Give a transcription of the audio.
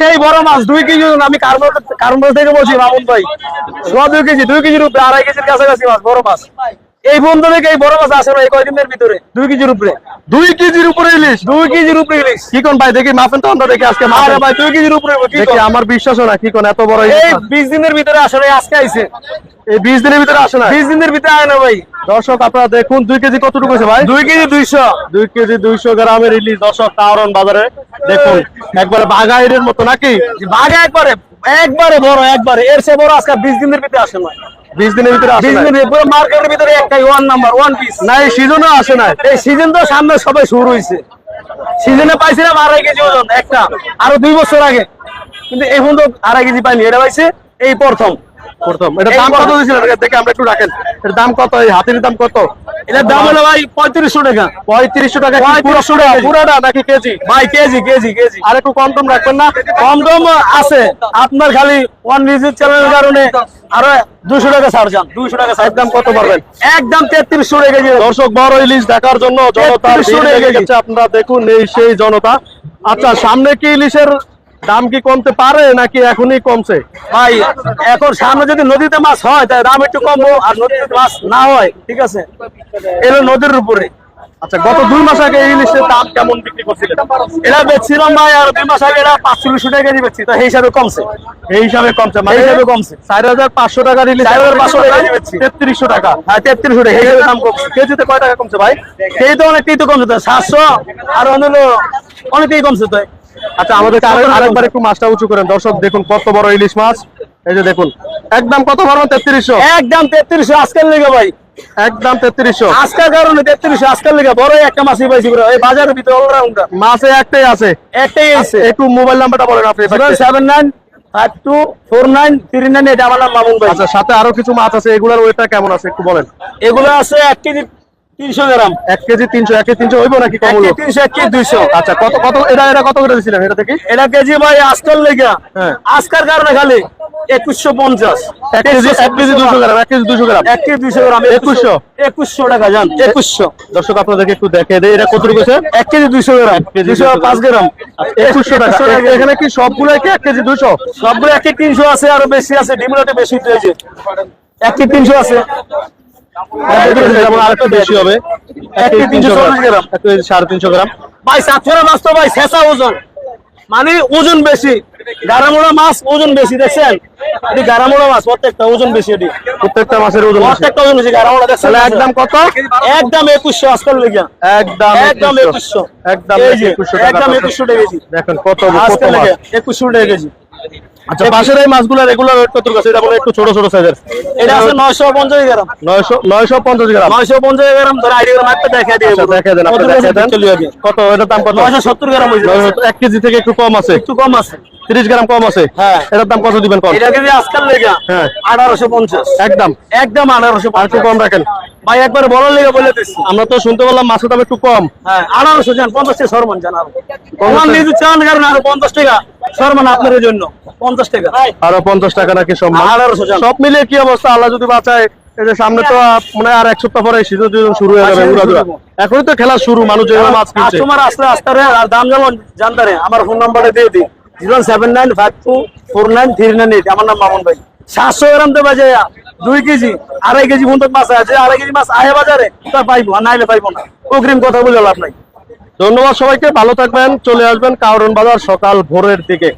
সেই বড় মাছ, দুই কেজি আমি কারণ থেকে বলছি, মামুন ভাই। দুই কেজি, দুই কেজির উপরে আড়াই কেজির কাছাকাছি মাছ, বড় মাছ। এই বন্ধ থেকে এই বড় মাছ আসে না এই কয়দিনের ভিতরে? দুই কেজির উপরে। দুই কেজির উপরে ইলিশ? দুই কেজির উপরে ইলিশ। কি কোন ভাই দেখি মাফেন তো আমরা দেখি আজকে আরে ভাই দুই কেজির উপরে দেখি আমার বিশ্বাস হয় না কি কোন এত বড় এই। বিশ দিনের ভিতরে আসলে আজকে আইছে। এই বিশ দিনের ভিতরে আসে না বিশ দিনের ভিতরে আয় না ভাই। দর্শক আপনারা দেখুন দুই কেজি কতটুকু আছে ভাই? দুই কেজি দুইশো। দুই কেজি দুইশো গ্রামের ইলিশ দর্শক কারণ বাজারে। দেখুন একবারে বাঘাইরের মতো নাকি? বাঘে একবারে একবারে বড় একবারে। এর চেয়ে বড় আজকে বিশ দিনের ভিতরে আসে না বিশ দিনের ভিতরে আসে বিশ না দিনের পুরো মার্কেটের ভিতরে একটাই ওয়ান নাম্বার ওয়ান পিস না এই সিজনও আসে না এই সিজন তো সামনে সবাই শুরু হইছে। সিজনে পাইছিলাম আড়াই কেজি ওজন একটা। আরও দুই বছর আগে। কিন্তু এখন তো আড়াই কেজি পাইনি এটা পাইছে এই প্রথম। প্রথম। এটা দাম কত দেখে আমরা একটু রাখেন। এর দাম কত? এই হাতির দাম কত? এটার দাম হলো ভাই পঁয়ত্রিশশো টাকা। পঁয়ত্রিশশো টাকা কি পুরো 3500 টাকা। কেজি। নাকি কেজি? ভাই কেজি কেজি কেজি। আর একটু কম টম রাখবেন না? কম দাম আছে। আপনার খালি ওয়ান ভিজিট চ্যানেলের কারণে আরও দুশো টাকা ছাড় যান। দুশো টাকা ছাড়। একদম কত পারবেন? একদম তেত্রিশশো টাকা দর্শক বড় ইলিশ দেখার জন্য জনতার 3300 ভিড় টাকা লেগে কেজি। গেছে। আপনারা দেখুন এই সেই জনতা। আচ্ছা সামনে কি ইলিশের দাম কি কমতে পারে নাকি এখনই কমছে? ভাই এখন সামনে যদি নদীতে মাছ হয় তাই দাম একটু কমবো আর নদীতে মাছ না হয় ঠিক আছে? এলো নদীর উপরে। আচ্ছা গত দুই মাস আগে ইলিশের দাম কেমন বিক্রি করছিলেন? এটা বেচছিলাম ভাই আর দুই মাস আগে এটা পাঁচচল্লিশশো টাকা কেজি বেচছি তো সেই হিসাবে কমছে। এই হিসাবে কমছে মানে হিসাবে কমছে। চার হাজার পাঁচশো টাকার ইলিশ 4,500 টাকা কেজি বেচছি। তেত্রিশশো টাকা। হ্যাঁ তেত্রিশশো টাকা হিসাবে দাম কমছে। কেজিতে কয় টাকা কমছে ভাই? সেই তো অনেকটাই তো কমছে তো সাতশো আর হলো অনেকটাই কমছে তো। আচ্ছা আমাদের আরেকবার একটু মাছটা উঁচু করেন। দর্শক দেখুন কত বড় ইলিশ মাছ। এই যে দেখুন একদম কত বড়? তেত্রিশশো। একদম তেত্রিশশো আজকাল লেগে ভাই। একদম তেত্রিশশো। আজকাল কারণে তেত্রিশশো আজকাল লেগে বড় একটা মাছই পাইছি এই বাজারের ভিতরে অলরাউন্ডার মাছে একটাই আছে। একটাই এসছে একটু মোবাইল নাম্বারটা বলেন আপনি। Seven nine five two four nine three nine এটা আমার নাম মামুন ভাই। আচ্ছা সাথে আরও কিছু মাছ আছে। এগুলোর ওয়েটটা কেমন আছে একটু বলেন। এগুলো আছে এক কেজি তিনশো গ্রাম এক কেজি তিনশো এক কেজি তিনশো হইব নাকি কম হলো কেজি তিনশো এক কেজি দুইশো আচ্ছা কত কত এটা এটা কত করে দিছিলেন এটা দেখি এটা কেজি ভাই আজকাল লেগে হ্যাঁ। আজকার কারণে খালি একুশশো পঞ্চাশ এক কেজি এক কেজি দুশো গ্রাম এক কেজি দুশো গ্রাম এক কেজি দুইশো গ্রাম 2100 একুশশো টাকা জান একুশশো দর্শক আপনাদেরকে একটু দেখে দেয় এটা কত এক কেজি দুইশো গ্রাম গ্রাম একুশশো টাকা এ- এখানে কি সবগুলো কি এক কেজি দুশো সবগুলো এক কেজি তিনশো আছে আরও বেশি আছে ডিমুলাটে বেশি হয়েছে এক কেজি তিনশো আছে যেমন আরেকটু বেশি হবে। এক কেজি তিনশো গ্রাম। গ্রাম। এক কেজি সাড়ে তিনশো গ্রাম। ভাই সাতশোরা মাছ তো ভাই শেষা ওজন। মানে ওজন বেশি। গারামোড়া মাছ ওজন বেশি দেখছেন? এটি গারামোড়া মাছ প্রত্যেকটা ওজন বেশি এটি। প্রত্যেকটা মাছের ওজন। প্রত্যেকটা ওজন বেশি। গারামোড়া দেখছেন? একদম কত? একদম একুশশো আজকাল লেগে একদম একদম একুশশো। একদম একুশশো একদম একুশশো টাকা কেজি। দেখেন কত আজকাল একুশশো টাকা কেজি। আচ্ছা পাশের এই মাছগুলো রেগুলার কত আছে এটা বলে একটু ছোট ছোট সাইজের এটা আছে নয়শো পঞ্চাশ গ্রাম। নয়শো নয়শো পঞ্চাশ গ্রাম। নয়শো পঞ্চাশ গ্রাম ধরে আইডি গ্রাম একটা দেখা দিয়ে আচ্ছা দেখে দেন আপনি দেখে দেন। কত এটার দাম কত? নয়শো সত্তর গ্রাম হয়েছে 900 এক কেজি থেকে একটু কম আছে। একটু কম আছে। তিরিশ গ্রাম কম আছে। হ্যাঁ। এটার দাম কত দিবেন কম এটা কেজি আজকাল লেগে হ্যাঁ। আঠারোশো পঞ্চাশ। একদম। একদম আঠারোশো আর একটু কম রাখেন। ভাই একবার লেগে বলে দিচ্ছি। আমরা তো শুনতে মাছের দাম একটু কম। হ্যাঁ আঠারোশো পঞ্চাশ টাকা সরমান আরও। নিজে চান কারণ আরও পঞ্চাশ টাকা সরমান আপনার জন্য পঞ্চাশ টাকা। আরও পঞ্চাশ টাকা নাকি সম্মান আঠারোশো জান সব মিলিয়ে কি অবস্থা? আল্লাহ যদি বাঁচায় এই যে সামনে তো মনে আর এক সপ্তাহ পরে সিজন শুরু হয়ে যাবে আচ্ছা, উড়াদুরা। এখনই তো খেলা শুরু মানুষ যেভাবে মাছ কিনছে। কাস্টমার আসলে আসতে রে আর দাম যেমন জানতে রে আমার ফোন নাম্বারটা দিয়ে দিই। Zero seven nine five two four nine three nine eight আমার নাম মামুন ভাই। সাতশো গ্রাম তো বাজে। দুই কেজি, আড়াই কেজি পর্যন্ত মাছ আছে, আড়াই কেজি মাছ আহে বাজারে, তা পাইবো আর নাইলে পাইবো না। অগ্রিম কথা বলে লাভ নাই। ধন্যবাদ সবাইকে, ভালো থাকবেন, চলে আসবেন কারণ বাজার সকাল ভোরের দিকে।